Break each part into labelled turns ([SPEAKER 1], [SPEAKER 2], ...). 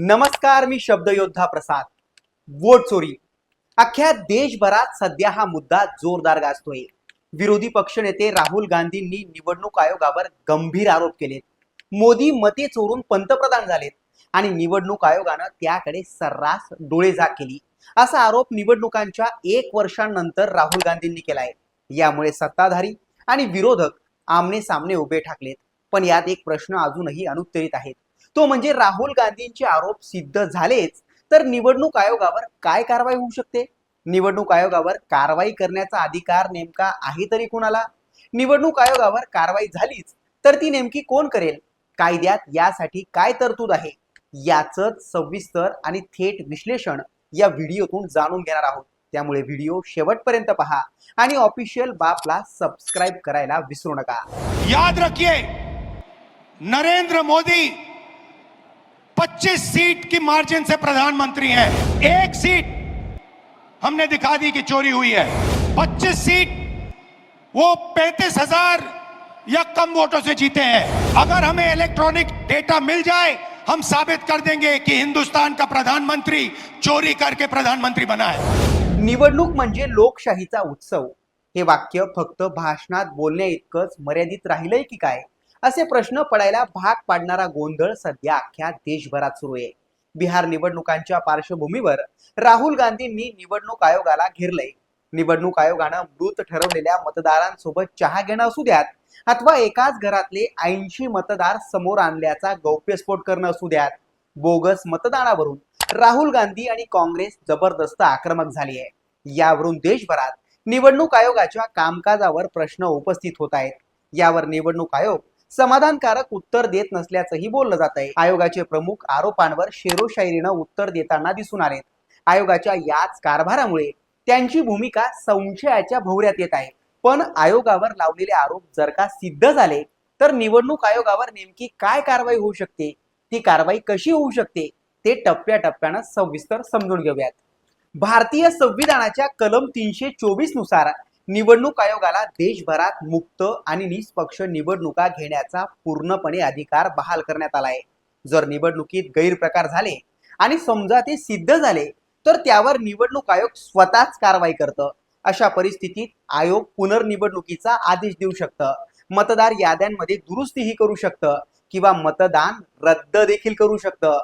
[SPEAKER 1] नमस्कार मी शब्दयोद्धा प्रसाद. वोट चोरी. अख्ख्या देशभरात सध्या हा मुद्दा जोरदार गाजतोय. विरोधी पक्षनेते राहुल गांधींनी निवडणूक आयोगावर गंभीर आरोप केलेत. मोदी मते चोरून पंतप्रधान झालेत आणि निवडणूक आयोगानं त्याकडे सर्रास डोळेझाक केली. असा आरोप निवडणुकांच्या एक वर्षांनंतर राहुल गांधींनी केलाय. यामुळे सत्ताधारी आणि विरोधक आमने सामने उभे ठाकलेत. पण यात एक प्रश्न अजूनही अनुत्तरित आहेत. तो म्हणजे राहुल गांधींचे आरोप सिद्ध झालेच. तर निवडणूक आयोगावर काय कारवाई होऊ शकते? निवडणूक आयोगावर कारवाई करण्याचा अधिकार नेमका आहे तरी कुणाला? निवडणूक आयोगावर कारवाई झालीच तर ती नेमकी कोण करेल? कायद्यात यासाठी काय तरतूद आहे? याच सविस्तर आणि थेट विश्लेषण या व्हिडिओतून जाणून घेणार आहोत. त्यामुळे व्हिडिओ शेवटपर्यंत पहा आणि ऑफिशियल बापला सबस्क्राईब करायला विसरू नका.
[SPEAKER 2] याद रखिये नरेंद्र मोदी 25 सीट की मार्जिन से प्रधानमंत्री हैं। एक सीट हमने दिखा दी कि चोरी हुई है। 25 सीट वो पैंतीस हजार या कम वोटों से जीते हैं। अगर हमें इलेक्ट्रॉनिक डेटा मिल जाए हम साबित कर देंगे कि हिंदुस्तान का प्रधानमंत्री चोरी करके प्रधानमंत्री बना है।
[SPEAKER 1] निवडणूक म्हणजे लोकशाहीचा उत्सव. हे वाक्य फक्त भाषणात बोलण्या इतकंच मर्यादित राहिलंय की काय? असे प्रश्न पडायला भाग पाडणारा गोंधळ सध्या अख्ख्या देशभरात सुरू आहे. बिहार निवडणुकांच्या पार्श्वभूमीवर राहुल गांधींनी निवडणूक आयोगाला घेरलंय. निवडणूक आयोगानं मृत ठरवलेल्या मतदारांसोबत चहा घेणं असू द्यात अथवा एकाच घरातले ऐंशी मतदार समोर आणल्याचा गौप्यस्फोट करणं असू द्यात. बोगस मतदानावरून राहुल गांधी आणि काँग्रेस जबरदस्त आक्रमक झाली आहे यावरून देशभरात निवडणूक आयोगाच्या कामकाजावर प्रश्न उपस्थित होत आहेत. यावर निवडणूक आयोग समाधानकारक उत्तर देत नसल्याचंही बोललं जात आहे आयोगाचे प्रमुख आरोपांवर शेरोशायरीनं उत्तर देताना दिसून आलेत. आयोगाच्या याच कारभारामुळे त्यांची भूमिका संशयाच्या भोवऱ्यात येत आहे. पण आयोगावर लावलेले आरोप जर का सिद्ध झाले तर निवडणूक आयोगावर नेमकी काय कारवाई होऊ शकते? ती कारवाई कशी होऊ शकते? ते टप्प्याटप्प्यानं सविस्तर समजून घेऊयात. भारतीय संविधानाच्या कलम तीनशे चोवीसनुसार निवडणूक आयोगाला देशभरात मुक्त आणि निष्पक्ष निवडणुका घेण्याचा पूर्णपणे अधिकार बहाल करण्यात आला आहे. जर निवडणुकीत गैरप्रकार झाले आणि समजा ते सिद्ध झाले तर त्यावर निवडणूक आयोग स्वतःच कारवाई करतं. अशा परिस्थितीत आयोग पुनर्निवडणुकीचा आदेश देऊ शकतं. मतदार याद्यांमध्ये दुरुस्तीही करू शकतं किंवा मतदान रद्द देखील करू शकतं.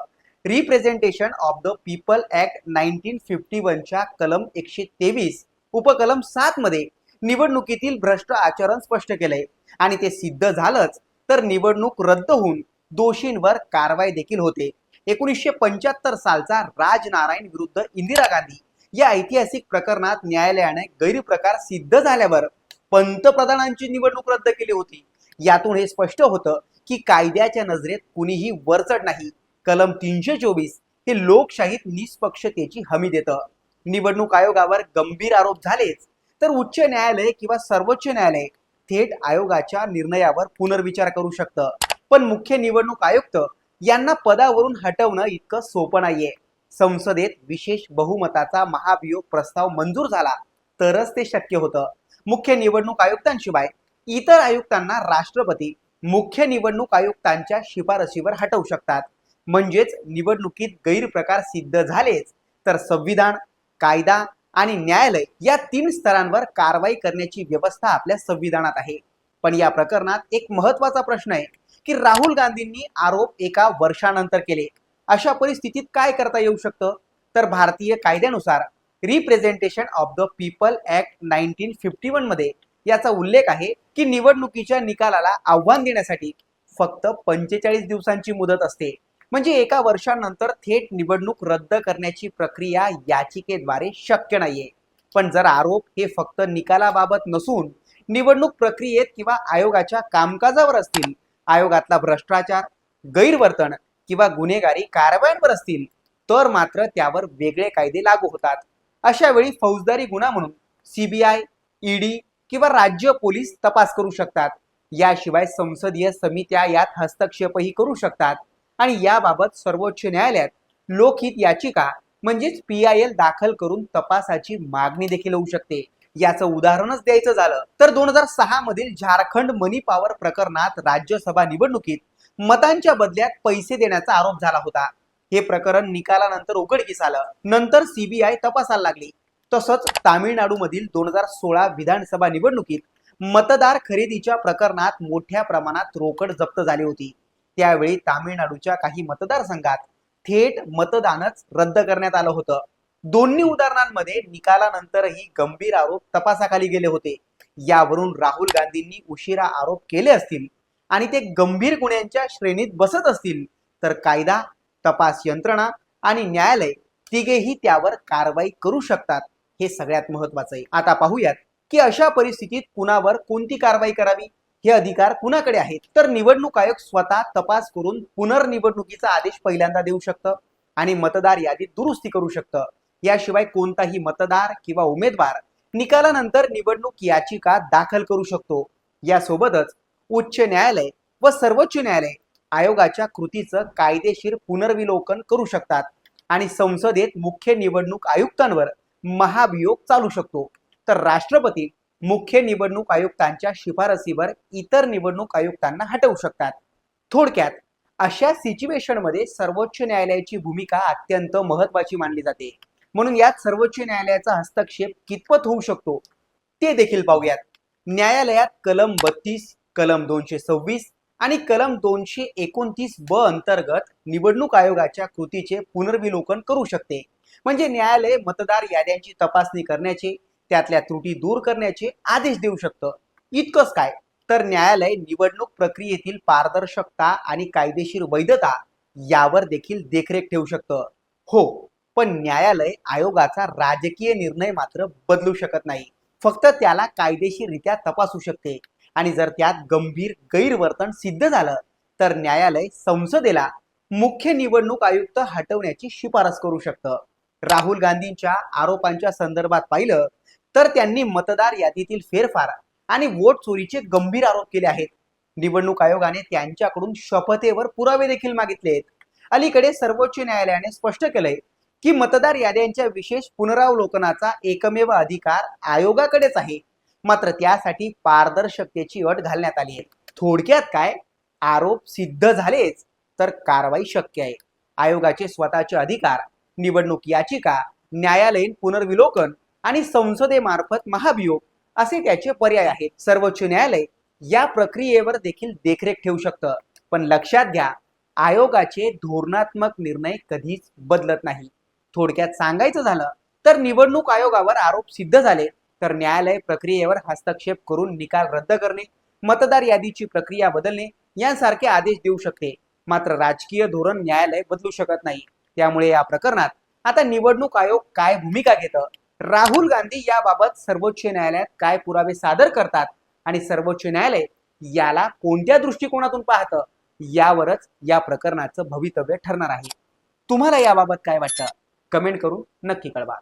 [SPEAKER 1] Representation of the people act nineteen fifty वनच्या कलम एकशे तेवीस उपकलम सात मध्ये निवडणुकीतील भ्रष्ट आचरण स्पष्ट केलंय. आणि ते सिद्ध झालंच तर निवडणूक रद्द होऊन दोषींवर कारवाई देखील होते. एकोणीसशे पंच्याहत्तर सालचा राजनारायण विरुद्ध इंदिरा गांधी या ऐतिहासिक प्रकरणात न्यायालयाने गैरप्रकार सिद्ध झाल्यावर पंतप्रधानांची निवडणूक रद्द केली होती. यातून हे स्पष्ट होतं की कायद्याच्या नजरेत कुणीही वरचढ नाही. कलम तीनशे चोवीस हे लोकशाहीत निष्पक्षतेची हमी देतं. निवडणूक आयोगावर गंभीर आरोप झालेच तर उच्च न्यायालय किंवा सर्वोच्च न्यायालय थेट आयोगाच्या निर्णयावर पुनर्विचार करू शकतं. पण मुख्य निवडणूक आयुक्त यांना पदावरून हटवणं इतकं सोपं नाहीये. संसदेत विशेष बहुमताचा महाभियोग प्रस्ताव मंजूर झाला तरच ते शक्य होतं. मुख्य निवडणूक आयुक्तांशिवाय इतर आयुक्तांना राष्ट्रपती मुख्य निवडणूक आयुक्तांच्या शिफारशीवर हटवू शकतात. म्हणजेच निवडणुकीत गैरप्रकार सिद्ध झालेच तर संविधान कायदा आणि न्यायालय या तीन स्तरांवर कारवाई करण्याची व्यवस्था आपल्या संविधानात आहे. पण या प्रकरणात एक महत्त्वाचा प्रश्न आहे की राहुल गांधींनी आरोप एका वर्षानंतर केले. अशा परिस्थितीत काय करता येऊ शकतं? तर भारतीय कायद्यानुसार representation of the people act nineteen fifty वनमध्ये याचा उल्लेख आहे की निवडणुकीच्या निकालाला आव्हान देण्यासाठी फक्त पंचेचाळीस दिवसांची मुदत असते. म्हणजे एका वर्षानंतर थेट निवडणूक रद्द करण्याची प्रक्रिया याचिकेद्वारे शक्य नाहीये. पण जर आरोप हे फक्त निकालाबाबत नसून निवडणूक प्रक्रियेत किंवा आयोगाच्या कामकाजावर असतील आयोगातला भ्रष्टाचार गैरवर्तन किंवा गुन्हेगारी कारवायांवर असतील तर मात्र त्यावर वेगळे कायदे लागू होतात. अशा वेळी फौजदारी गुन्हा म्हणून सीबीआय ईडी किंवा राज्य पोलीस तपास करू शकतात. याशिवाय संसदीय समित्या यात हस्तक्षेपही करू शकतात. आणि याबाबत सर्वोच्च न्यायालयात लोकहित याचिका म्हणजेच पी आय एल दाखल करून तपासाची मागणी देखील होऊ शकते. याचं उदाहरणच द्यायचं झालं तर दोन हजार सहा मधील झारखंड मनी पॉवर प्रकरणात राज्यसभा निवडणुकीत मतांच्या बदल्यात पैसे देण्याचा आरोप झाला होता. हे प्रकरण निकालानंतर उघडकीस आलं. नंतर सीबीआय तपासायला लागली. तसंच तामिळनाडूमधील दोन हजार सोळा विधानसभा निवडणुकीत मतदार खरेदीच्या प्रकरणात मोठ्या प्रमाणात रोकड जप्त झाली होती. त्यावेळी तामिळनाडूच्या काही मतदारसंघात थेट मतदानच रद्द करण्यात आलं होतं. दोन्ही उदाहरणांमध्ये निकालानंतरही गंभीर आरोप तपासाखाली गेले होते. यावरून राहुल गांधींनी उशिरा आरोप केले असतील आणि ते गंभीर गुन्ह्यांच्या श्रेणीत बसत असतील तर कायदा तपास यंत्रणा आणि न्यायालय तिघेही त्यावर कारवाई करू शकतात हे सगळ्यात महत्वाचं आहे. आता पाहूयात की अशा परिस्थितीत कुणावर कोणती कारवाई करावी? हे अधिकार कुणाकडे आहेत? तर निवडणूक आयोग स्वतः तपास करून पुनर्निवडणुकीचा आदेश पहिल्यांदा देऊ शकतं आणि मतदार यादीत दुरुस्ती करू शकतं. याशिवाय कोणताही मतदार किंवा उमेदवार निकालानंतर निवडणूक याचिका दाखल करू शकतो. यासोबतच उच्च न्यायालय व सर्वोच्च न्यायालय आयोगाच्या कृतीचं कायदेशीर पुनर्विलोकन करू शकतात आणि संसदेत मुख्य निवडणूक आयुक्तांवर महाभियोग चालू शकतो. तर राष्ट्रपती मुख्य निवडणूक आयुक्तांच्या शिफारसीवर इतर निवडणूक आयुक्तांना हटवू शकतात. थोडक्यात अशा सिच्युएशनमध्ये सर्वोच्च न्यायालयाची भूमिका अत्यंत महत्वाची मानली जाते. म्हणून यात सर्वोच्च न्यायालयाचा हस्तक्षेप कितपत होऊ शकतो ते देखील पाहूयात. न्यायालयात कलम बत्तीस कलम दोनशे सव्वीस आणि कलम दोनशे एकोणतीस ब अंतर्गत निवडणूक आयोगाच्या कृतीचे पुनर्विलोकन करू शकते. म्हणजे न्यायालय मतदार याद्यांची तपासणी करण्याचे त्यातल्या त्रुटी दूर करण्याचे आदेश देऊ शकतं. इतकंच काय? तर न्यायालय निवडणूक प्रक्रियेतील पारदर्शकता आणि कायदेशीर वैधता यावर देखील देखरेख ठेवू शकतं. हो पण न्यायालय आयोगाचा राजकीय निर्णय मात्र बदलू शकत नाही. फक्त त्याला कायदेशीररित्या तपासू शकते. आणि जर त्यात गंभीर गैरवर्तन सिद्ध झालं तर न्यायालय संसदेला मुख्य निवडणूक आयुक्त हटवण्याची शिफारस करू शकतं. राहुल गांधींच्या आरोपांच्या संदर्भात पाहिलं तर त्यांनी मतदार यादीतील फेरफार आणि वोट चोरीचे गंभीर आरोप केले आहेत. निवडणूक आयोगाने त्यांच्याकडून शपथेवर पुरावे देखील मागितले आहेत अलीकडे सर्वोच्च न्यायालयाने स्पष्ट केलंय की मतदार याद्यांच्या विशेष पुनरावलोकनाचा एकमेव अधिकार आयोगाकडेच आहे. मात्र त्यासाठी पारदर्शकतेची अट घालण्यात आली आहे. थोडक्यात काय? आरोप सिद्ध झालेच तर कारवाई शक्य आहे. आयोगाचे स्वतःचे अधिकार निवडणूक याचिका न्यायालयीन पुनर्विलोकन आणि संसदेमार्फत महाभियोग असे त्याचे पर्याय आहेत. सर्वोच्च न्यायालय या प्रक्रियेवर देखील देखरेख ठेवू शकतं. पण लक्षात घ्या आयोगाचे धोरणात्मक निर्णय कधीच बदलत नाही. थोडक्यात सांगायचं झालं तर निवडणूक आयोगावर आरोप सिद्ध झाले तर न्यायालय प्रक्रियेवर हस्तक्षेप करून निकाल रद्द करणे मतदार यादीची प्रक्रिया बदलणे यांसारखे आदेश देऊ शकते. मात्र राजकीय धोरण न्यायालय बदलू शकत नाही. त्यामुळे या प्रकरणात आता निवडणूक आयोग काय भूमिका घेतं? राहुल गांधी याबाबत सर्वोच्च न्यायालयात काय पुरावे सादर करतात आणि सर्वोच्च न्यायालय याला कोणत्या दृष्टिकोनातून पाहतं यावरच या प्रकरणाचं भवितव्य ठरणार आहे. तुम्हाला याबाबत काय वाटतं? कमेंट करून नक्की कळवा.